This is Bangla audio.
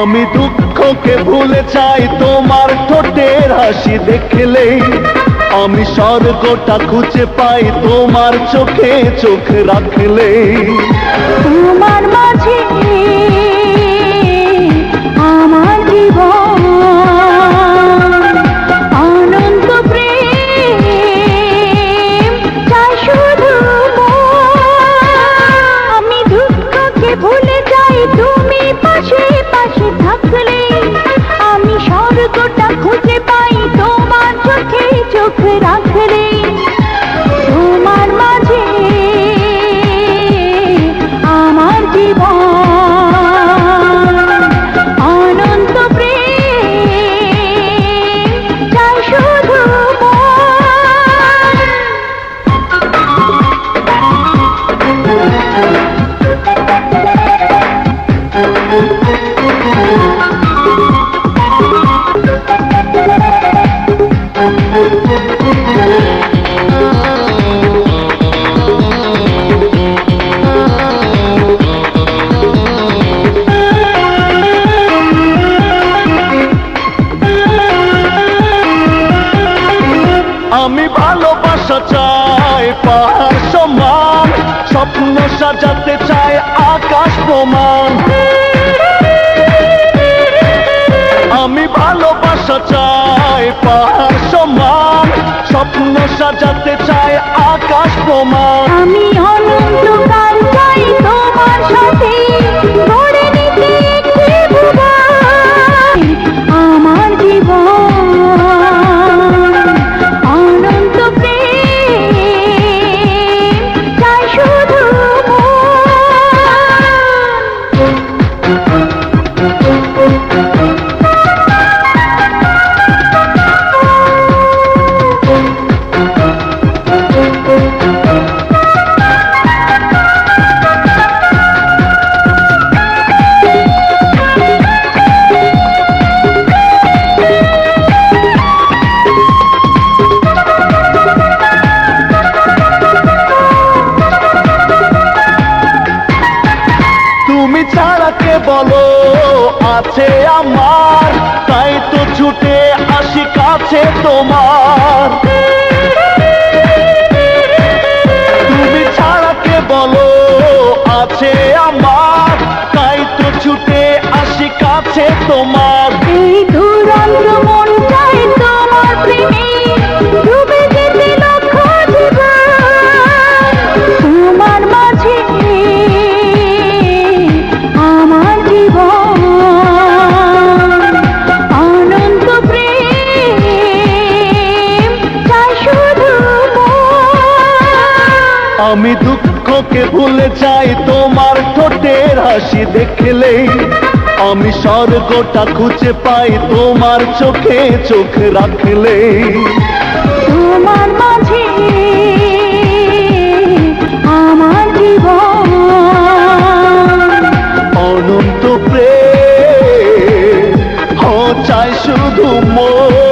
আমি দুঃখকে ভুলে চাই তোমার ঠোঁটের হাসি দেখলে আমি স্বর্গটা খুঁজে পাই তোমার চোখে চোখ রাখলে তোমার আমি ভালোবাসা চাই পাহাড় সমান স্বপ্ন সাজাতে চাই আকাশ প্রমাণ। পাহাড় সমান স্বপ্ন সাজাতে চায় আকাশ প্রমাণ। বলো আছে আমার, তাই তো ছুটে আসি কাছে তোমার। তুমি ছাড়া কে বলো আছে আমার, তাই তো ছুটে আসি কাছে তোমার। এই মন চাই তোমার প্রেমে। আমি দুঃখকে ভুলে যাই তোমার ঠোঁটের হাসি দেখলে। আমি স্বর্গটা খুঁজে পাই তোমার চোখে চোখ রাখলে। তোমার মাঝে আমার জীবন। অনন্ত প্রেম হ চাই শুধু মোর